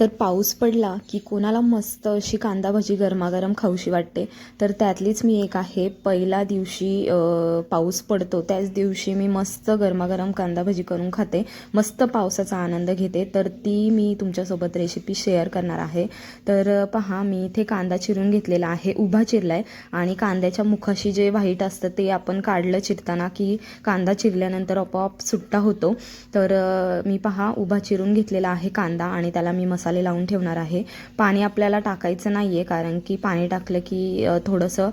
तर पाऊस पडला की कोणाला मस्त अशी कांदा भजी गरमागरम खाऊशी वाटते. तर त्यातलीच मी एक आहे पहिल्या दिवशी पाऊस पडतो त्याच दिवशी मी मस्त गरमागरम कांदा भजी करून खाते मस्त पावसाचा आनंद घेते. तर ती मी तुमच्यासोबत रेसिपी शेअर करणार आहे. तर पहा मी इथे कांदा चिरून घेतलेला आहे उभा चिरला आहे आणि कांद्याच्या मुखाशी जे व्हाईट असतं ते आपण काढलं चिरताना की कांदा चिरल्यानंतर आपोआप सुट्टा होतो. तर मी पहा उभा चिरून घेतलेला आहे कांदा आणि त्याला मी मसाला लावून ठेवणार आहे. पाणी आपल्याला टाकायचं नाही आहे कारण की पाणी टाकलं की थोडंसं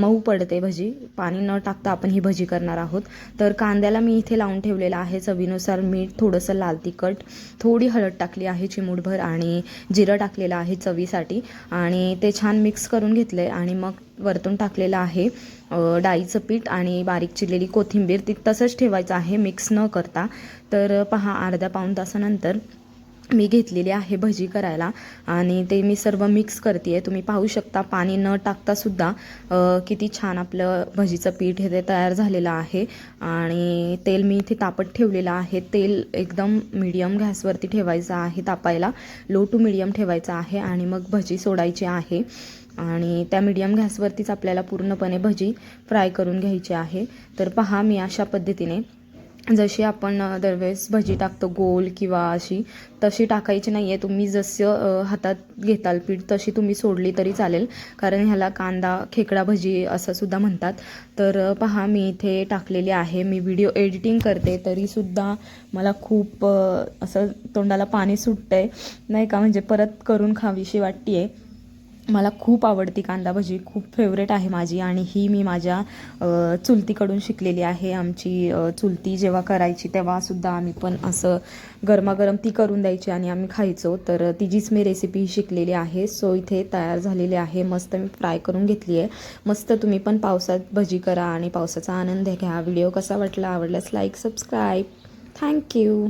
मऊ पडते भजी. पाणी न टाकता आपण ही भजी करणार आहोत. तर कांद्याला मी इथे लावून ठेवलेलं आहे. चवीनुसार मीठ थोडंसं लाल तिखट थोडी हळद टाकली आहे चिमूटभर आणि जिरं टाकलेलं आहे चवीसाठी. आणि ते छान मिक्स करून घेतलं आहे आणि मग वरतून टाकलेलं आहे डाळीचं पीठ आणि बारीक चिरलेली कोथिंबीर. ती तसंच ठेवायचं आहे मिक्स न करता. तर पहा अर्ध्या पाऊण तासानंतर मी घेतलेली आहे भजी करायला आणि ते मी सर्व मिक्स करते आहे तुम्ही पाहू शकता पाणी न टाकता सुद्धा किती छान आपलं भजीचं पीठ हे ते तयार झालेलं आहे. आणि तेल मी इथे तापत ठेवलेलं आहे. तेल एकदम मीडियम गॅसवरती ठेवायचं आहे तापायला. लो टू मीडियम ठेवायचं आहे आणि मग भजी सोडायची आहे. आणि त्या मीडियम गॅसवरतीच आपल्याला पूर्णपणे भजी फ्राय करून घ्यायची आहे. तर पहा मी अशा पद्धतीने जशी आपण दरवेळेस भजी टाकतो गोल किंवा अशी तशी टाकायची नाही आहे तुम्ही जसं हातात घेताल पीठ तशी तुम्ही सोडली तरी चालेल. कारण ह्याला कांदा खेकडा भजी असं सुद्धा म्हणतात. तर पहा मी इथे टाकलेली आहे. मी व्हिडिओ एडिटिंग करते तरीसुद्धा मला खूप असं तोंडाला पाणी सुटतं आहे नाही का? म्हणजे परत करून खावीशी वाटते आहे मला खूप आवडती कांदा भजी खूप फेवरेट आहे माझी आणि ही मी माझ्या चुलतीकडून शिकलेली आहे. आमची चुलती जेव्हा करायची तेव्हासुद्धा आम्ही पण असं गरमागरम ती करून द्यायची आणि आम्ही खायचो. तर तिचीच मी रेसिपी शिकलेली आहे. सो इथे तयार झालेली आहे. मस्त मी फ्राय करून घेतली आहे. मस्त तुम्ही पण पावसात भजी करा आणि पावसाचा आनंद घ्या. व्हिडिओ कसा वाटला? आवडल्यास लाईक सबस्क्राईब थँक्यू